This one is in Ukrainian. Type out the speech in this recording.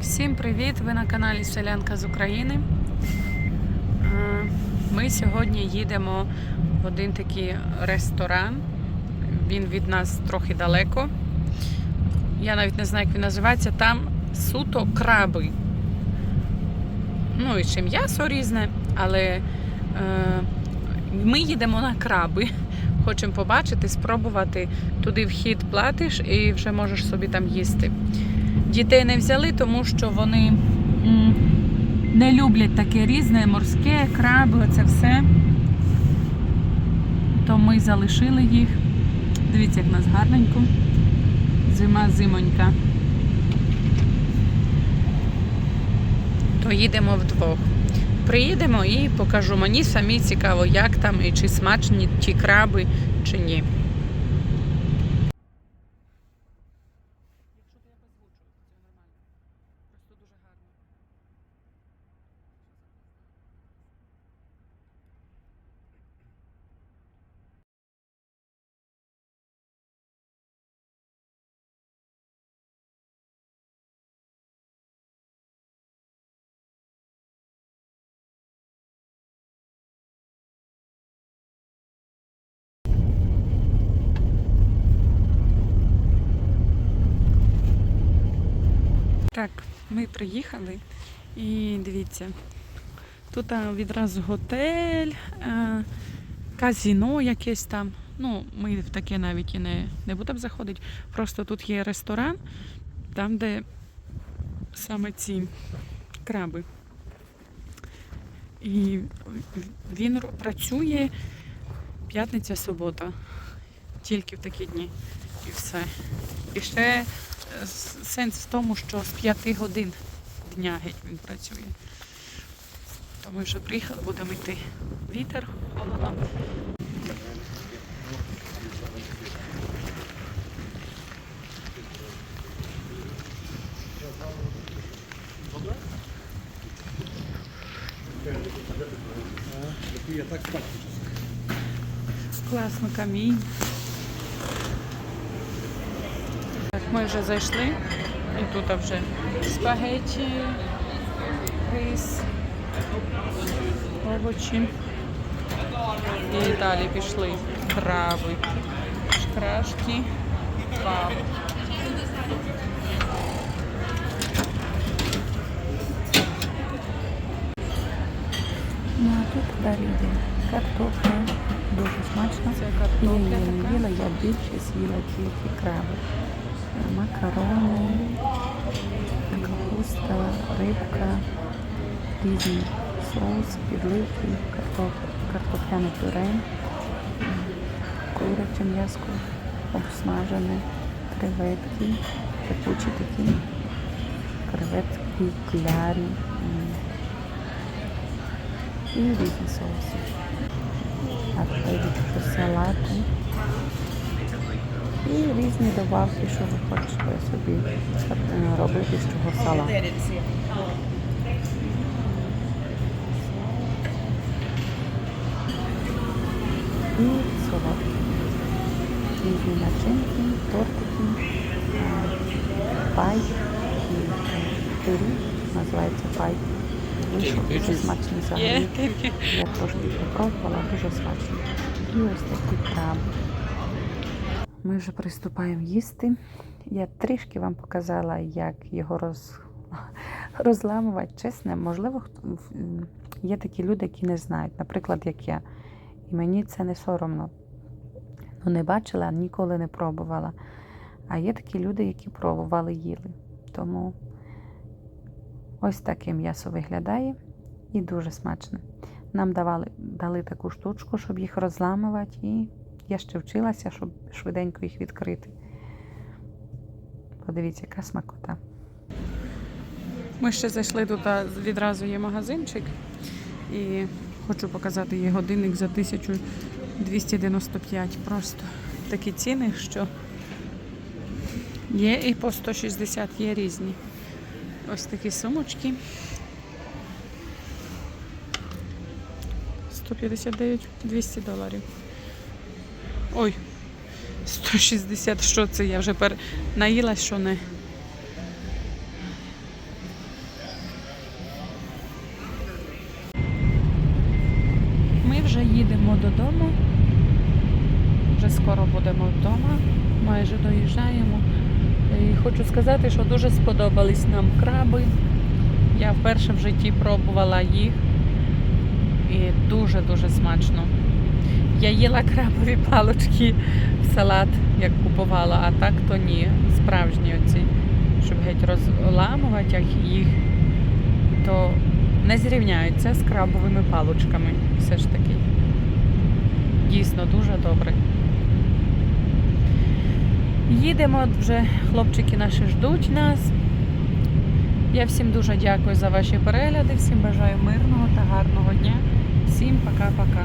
Всім привіт! Ви на каналі Селянка з України. Е, Ми сьогодні їдемо в один такий ресторан. Він від нас трохи далеко. Я навіть не знаю, як він називається. Там суто краби. Ну і ще м'ясо різне, але е, ми їдемо на краби. Хочемо побачити, спробувати. Туди вхід платиш і вже можеш собі там їсти. Дітей не взяли, тому що вони не люблять таке різне, морське, краби, оце все. То ми залишили їх. Дивіться, як в нас гарненько. Зима зимонька. То їдемо вдвох. Приїдемо і покажу. Мені самі цікаво, як там і чи смачні ті краби, чи ні. Так, ми приїхали і дивіться, тут відразу готель, казіно якесь там. Ну, ми в таке навіть і не, не будемо заходити. Просто тут є ресторан, там, де саме ці краби. І він працює п'ятниця, субота. Тільки в такі дні. І все. І ще е, сенс в тому, що з 5 годин дня геть він працює. Тому що приїхали, будемо йти. Вітер, холодно. Класно камінь. Так, ми вже зайшли. І тут вже спагеті, рис, овочі. І далі пішли краби, шкрашки, пав. Ну а тут далі йде картопля, дуже смачно. Це Я картопля їла, я більше з'їла тільки краби. Макарони, капуста, рибка, різні соус, підливки, картопляне пюре, куряче м'яско, обсмажене, креветки, пекучі такі, креветки, клярі. і різні соуси. А тут салати. І різні добавки, що ви хочете собі е, робити з цього салату. І солодкі. Різні начинки, тортики, е, пай, і називається пай. Вийшов дуже смачний взагалі. Я трошки попробувала, дуже смачно. І ось такі краби. Ми вже приступаємо їсти. Я трішки вам показала, як його роз... розламувати. Чесно, можливо, є такі люди, які не знають, наприклад, як я. І мені це не соромно. Ну, не бачила, ніколи не пробувала. А є такі люди, які пробували, їли. Тому ось таке м'ясо виглядає і дуже смачне. Нам давали, дали таку штучку, щоб їх розламувати, і я ще вчилася, щоб швиденько їх відкрити. Подивіться, яка смакота. Ми ще зайшли тут, відразу є магазинчик. І хочу показати їй годинник за 1295. Просто такі ціни, що є і по 160, є різні. Ось такі сумочки. 159, 200 доларів. Ой, 160, що це? Я вже пер... наїлась, що не. Ми вже їдемо додому. Вже скоро будемо вдома, майже доїжджаємо. І Хочу сказати, що дуже сподобались нам краби. Я вперше в житті пробувала їх і дуже-дуже смачно. Я їла крабові палочки в салат, як купувала, а так то ні. Справжні оці, щоб геть розламувати їх, то не зрівняються з крабовими палочками. Все ж таки. Дійсно дуже добре. Їдемо вже, хлопчики наші ждуть нас. Я всім дуже дякую за ваші перегляди, всім бажаю мирного та гарного дня. Всім пока-пока.